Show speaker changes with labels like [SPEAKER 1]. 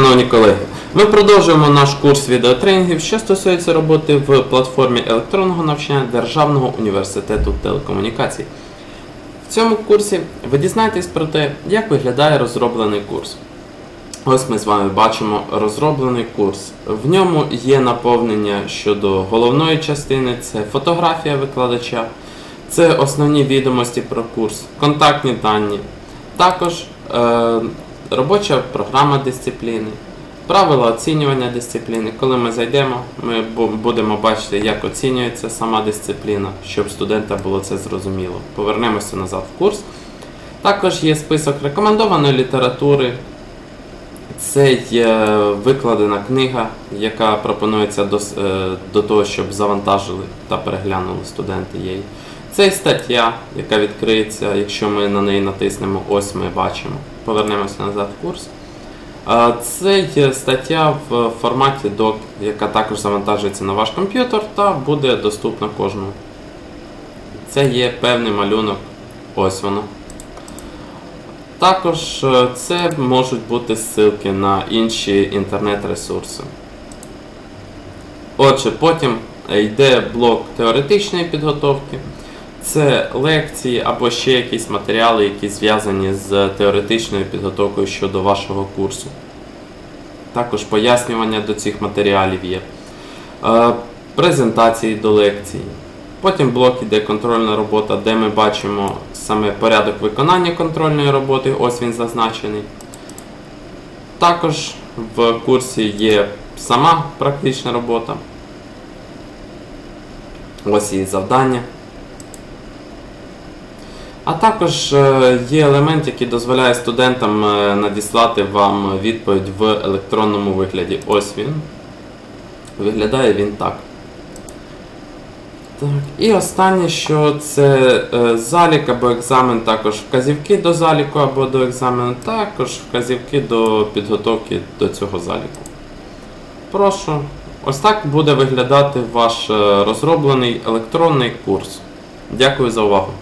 [SPEAKER 1] Шановні колеги, ми продовжуємо наш курс відеотренінгів, що стосується роботи в платформі електронного навчання Державного університету телекомунікацій. В цьому курсі ви дізнаєтесь про те, як виглядає розроблений курс. Ось ми з вами бачимо розроблений курс. В ньому є наповнення щодо головної частини, це фотографія викладача, це основні відомості про курс, контактні дані, також е, робоча програма дисципліни, правила оцінювання дисципліни. Коли ми зайдемо, ми будемо бачити, як оцінюється сама дисципліна, щоб студента було це зрозуміло. Повернемося назад в курс. Також є список рекомендованої літератури. Це є викладена книга, яка пропонується до, е, до того, щоб завантажили та переглянули студенти її. Це і стаття, яка відкриється, якщо ми на неї натиснемо, ось ми бачимо. Повернемося назад в курс. Це є стаття в форматі DOC, яка також завантажується на ваш комп'ютер та буде доступна кожному. Це є певний малюнок. Ось воно. Також е, це можуть бути ссылки на інші інтернет-ресурси. Отже, потім йде блок теоретичної підготовки. Це лекції або ще якісь матеріали, які зв'язані з теоретичною підготовкою щодо вашого курсу. Також пояснювання до цих матеріалів є. Е, Презентації до лекцій. Потім блок іде контрольна робота, де ми бачимо саме порядок виконання контрольної роботи, ось він зазначений. Також в курсі є сама практична робота. Ось її завдання. А також е, є елемент, який дозволяє студентам е, надіслати вам відповідь в електронному вигляді. Ось він. Виглядає він так. Так, і останнє, що це е, залік або екзамен, також вказівки до заліку або до екзамену, також вказівки до підготовки до цього заліку. Прошу. Ось так буде виглядати ваш розроблений електронний курс. Дякую за увагу.